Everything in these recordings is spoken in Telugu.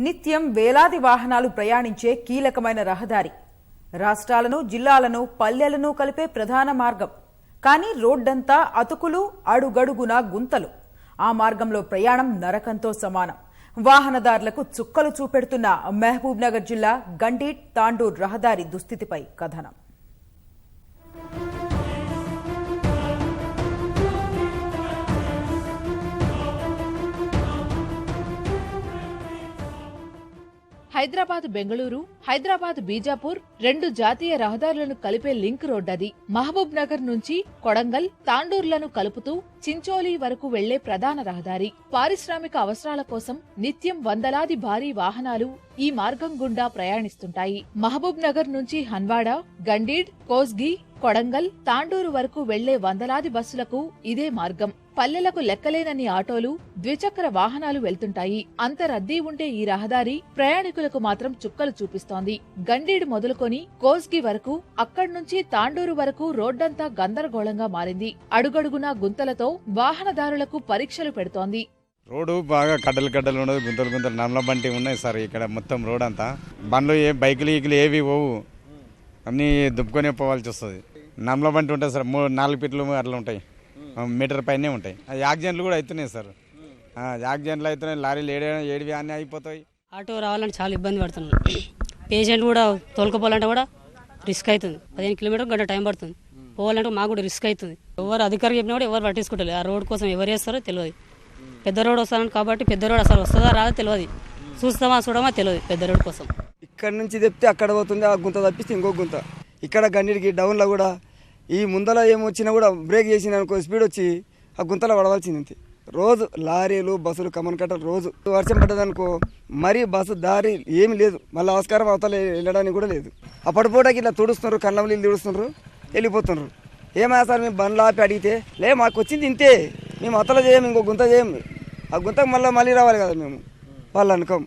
నిత్యం వేలాది వాహనాలు ప్రయాణించే కీలకమైన రహదారి. రాష్ట్రాలను జిల్లాలను పల్లెలను కలిపే ప్రధాన మార్గం. కానీ రోడ్డంతా అతుకులు అడుగడుగునా గుంతలు. ఆ మార్గంలో ప్రయాణం నరకంతో సమానం. వాహనదారులకు చుక్కలు చూపెడుతున్న మహబూబ్నగర్ జిల్లా గండీట్ తాండూర్ రహదారి దుస్థితిపై కథనం. హైదరాబాద్ బెంగళూరు హైదరాబాద్ బీజాపూర్ రెండు జాతీయ రహదారులను కలిపే లింక్ రోడ్ అది మహబూబ్ నగర్ నుంచి కొడంగల్ తాండూర్లను కలుపుతూ చించోలి వరకు వెళ్ళే ప్రధాన రహదారి. పారిశ్రామిక అవసరాల కోసం నిత్యం వందలాది భారీ వాహనాలు ఈ మార్గం గుండా ప్రయాణిస్తుంటాయి. మహబూబ్ నగర్ నుంచి హన్వాడ గండీడ్ కోస్గి కొడంగల్ తాండూరు వరకు వెళ్ళే వందలాది బస్సులకు ఇదే మార్గం. పల్లెలకు లెక్కలేనన్ని ఆటోలు ద్విచక్ర వాహనాలు వెళ్తుంటాయి. అంత రద్దీ ఉండే ఈ రహదారి ప్రయాణికులకు మాత్రం చుక్కలు చూపిస్తోంది. గండీడు మొదలుకొని కోస్గి వరకు అక్కడి నుంచి తాండూరు వరకు రోడ్డంతా గందరగోళంగా మారింది. అడుగడుగునా గుంతలతో వాహనదారులకు పరీక్షలు పెడుతోంది. రోడ్డు బాగా కడ్డలు కడ్డలు ఉండదు గుంతలు గుంతలు నల్ల బంటి ఉన్నాయి సార్ ఇక్కడ మొత్తం రోడ్ అంతా. బండ్లు ఏ బైకులు ఈకులు ఏవి పోవు. అన్నీ దుబ్బుకొని పోవాల్సి వస్తుంది. నమ్మల బంటి ఉంటుంది సార్. మూడు నాలుగు ఫీట్లు అట్లా ఉంటాయి. మీటర్ పైనే ఉంటాయి. ఆ యాక్సిడెంట్లు కూడా అవుతున్నాయి సార్. ఆ, యాక్సిడెంట్లు అవుతున్నాయి లారీలు ఏడు ఏడివి అన్నీ అయిపోతాయి. ఆటో రావాలంటే చాలా ఇబ్బంది పడుతున్నాను పేషెంట్ కూడా తోలుకపోవాలంటే కూడా రిస్క్ అవుతుంది. పదిహేను కిలోమీటర్ గంట టైం పడుతుంది. పోవాలంటే మాకు కూడా రిస్క్ అవుతుంది. ఎవరు అధికారులు చెప్పినా కూడా ఎవరు పట్టించుకుంటారు ఆ రోడ్ కోసం ఎవరు చేస్తారో తెలియదు. పెద్ద రోడ్ వస్తారని కాబట్టి పెద్ద రోడ్ అసలు వస్తుందా రాదో తెలియదు. చూస్తామా చూడమా తెలియదు పెద్ద రోడ్ కోసం. ఇక్కడ నుంచి తెప్పితే అక్కడ పోతుంది ఆ గుంత తప్పిస్తే ఇంకో గుంత. ఇక్కడ గన్నిడికి డౌన్లో కూడా ఈ ముందల ఏమొచ్చినా కూడా బ్రేక్ చేసిన అనుకో స్పీడ్ వచ్చి ఆ గుంతలో పడవలసింది అంతే. రోజు లారీలు బస్సులు కమన్ కట్టలు రోజు. వర్షం పడ్డదనుకో మరీ బస్సు దారి ఏమి లేదు. మళ్ళీ ఆస్కారం అవతల వెళ్ళడానికి కూడా లేదు. అప్పటిపూటకి ఇట్లా తుడుస్తున్నారు కళ్ళం నీళ్ళు తుడుస్తున్నారు వెళ్ళిపోతున్నారు. ఏమైనా సార్ మేము బండ్లు ఆపి అడిగితే లే మాకు వచ్చింది ఇంతే. మేము అతల చేయం ఇంకో గుంత చేయం. ఆ గుంతకు మళ్ళీ మళ్ళీ రావాలి కదా మేము. వాళ్ళు అనుకోం.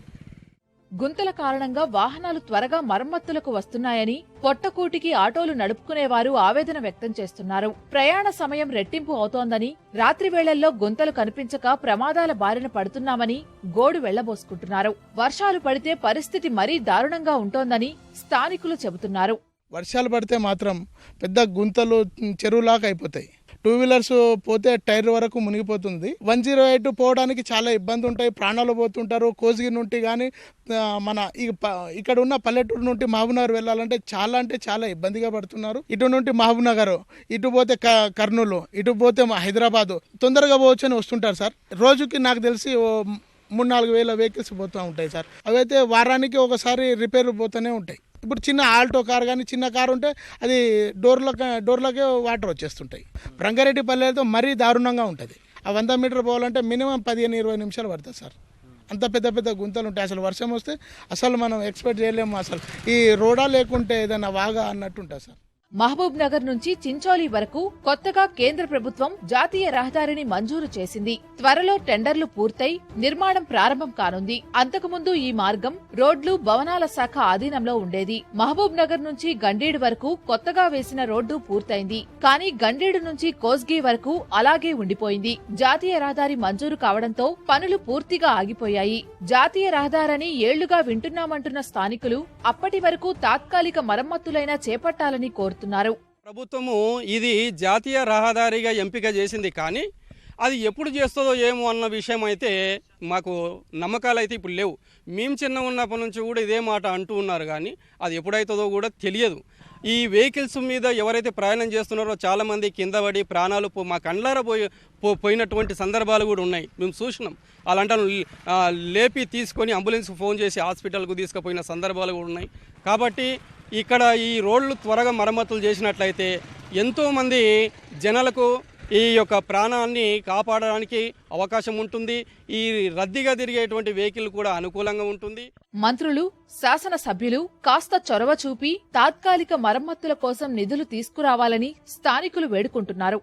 గుంతల కారణంగా వాహనాలు త్వరగా మరమ్మతులకు వస్తున్నాయని పొట్టకూటికి ఆటోలు నడుపుకునేవారు ఆవేదన వ్యక్తం చేస్తున్నారు. ప్రయాణ సమయం రెట్టింపు అవుతోందని రాత్రి వేళల్లో గుంతలు కనిపించక ప్రమాదాల బారిన పడుతున్నామని గోడు వెళ్ళబోసుకుంటున్నారు. వర్షాలు పడితే పరిస్థితి మరీ దారుణంగా ఉంటోందని స్థానికులు చెబుతున్నారు. వర్షాలు పడితే మాత్రం పెద్ద గుంతలు చెరువులాగా అయిపోతాయి. టూ వీలర్స్ పోతే టైర్ వరకు మునిగిపోతుంది. వన్ జీరో ఎయిట్ పోవడానికి చాలా ఇబ్బంది ఉంటాయి. ప్రాణాలు పోతుంటారు. కోసిగి నుండి కానీ మన ఈ ప- ఇక్కడ ఉన్న పల్లెటూరు నుండి మహబూబ్నగర్ వెళ్ళాలంటే చాలా అంటే చాలా ఇబ్బందిగా పడుతున్నారు. ఇటు నుండి మహబూబ్నగర్ ఇటు పోతే క- కర్నూలు ఇటు పోతే హైదరాబాదు తొందరగా పోవచ్చు అని వస్తుంటారు సార్. రోజుకి నాకు తెలిసి మూడు నాలుగు వేల వెహికల్స్ పోతూ ఉంటాయి సార్. అవైతే వారానికి ఒకసారి రిపేర్ పోతూనే ఉంటాయి. ఇప్పుడు చిన్న ఆల్టో కార్ కానీ చిన్న కార్ ఉంటే అది డోర్లో డోర్లకే వాటర్ వచ్చేస్తుంటాయి. రంగారెడ్డి పల్లెలతో మరీ దారుణంగా ఉంటుంది. ఆ వంద మీటర్ పోవాలంటే మినిమం పదిహేను ఇరవై నిమిషాలు పడుతుంది సార్. అంత పెద్ద పెద్ద గుంతలు ఉంటాయి. అసలు వర్షం వస్తే అసలు మనం ఎక్స్పెక్ట్ చేయలేము అసలు. ఈ రోడా లేకుంటే ఏదైనా వాగా అన్నట్టు ఉంటుంది సార్. మహబూబ్ నగర్ నుంచి చించోలి వరకు కొత్తగా కేంద్ర ప్రభుత్వం జాతీయ రహదారిని మంజూరు చేసింది. త్వరలో టెండర్లు పూర్తయి నిర్మాణం ప్రారంభం కానుంది. అంతకుముందు ఈ మార్గం రోడ్లు భవనాల శాఖ ఆధీనంలో ఉండేది. మహబూబ్ నగర్ నుంచి గండీడు వరకు కొత్తగా వేసిన రోడ్డు పూర్తయింది. కానీ గండీడు నుంచి కోస్గి వరకు అలాగే ఉండిపోయింది. జాతీయ రహదారి మంజూరు కావడంతో పనులు పూర్తిగా ఆగిపోయాయి. జాతీయ రహదారని ఏళ్ళుగా వింటున్నామంటున్న స్థానికులు అప్పటి వరకు తాత్కాలిక మరమ్మతులైనా చేపట్టాలని కోరుతున్నారు ప్రభుత్వము ఇది జాతీయ రహదారిగా ఎంపిక చేసింది కానీ అది ఎప్పుడు చేస్తుందో ఏమో అన్న విషయం అయితే మాకు నమ్మకాలు అయితే ఇప్పుడు లేవు. మేము చిన్న ఉన్నప్పటి నుంచి కూడా ఇదే మాట అంటూ ఉన్నారు కానీ అది ఎప్పుడైతుందో కూడా తెలియదు. ఈ వెహికల్స్ మీద ఎవరైతే ప్రయాణం చేస్తున్నారో చాలామంది కింద పడి ప్రాణాలు పో మా కండ్లారా పోయి పో- పోయినటువంటి సందర్భాలు కూడా ఉన్నాయి. మేము చూసినాం. అలాంటి లేపి తీసుకొని అంబులెన్స్ ఫోన్ చేసి హాస్పిటల్కు తీసుకుపోయిన సందర్భాలు కూడా ఉన్నాయి. కాబట్టి ఇక్కడ ఈ రోడ్లు త్వరగా మరమ్మతులు చేసినట్లయితే ఎంతోమంది జనాలకు ఈ యొక్క ప్రాణాన్ని కాపాడడానికి అవకాశం ఉంటుంది. ఈ రద్దీగా తిరిగేటువంటి వెహికల్ కూడా అనుకూలంగా ఉంటుంది. మంత్రులు శాసనసభ్యులు కాస్త చొరవ చూపి తాత్కాలిక మరమ్మతుల కోసం నిధులు తీసుకురావాలని స్థానికులు వేడుకుంటున్నారు.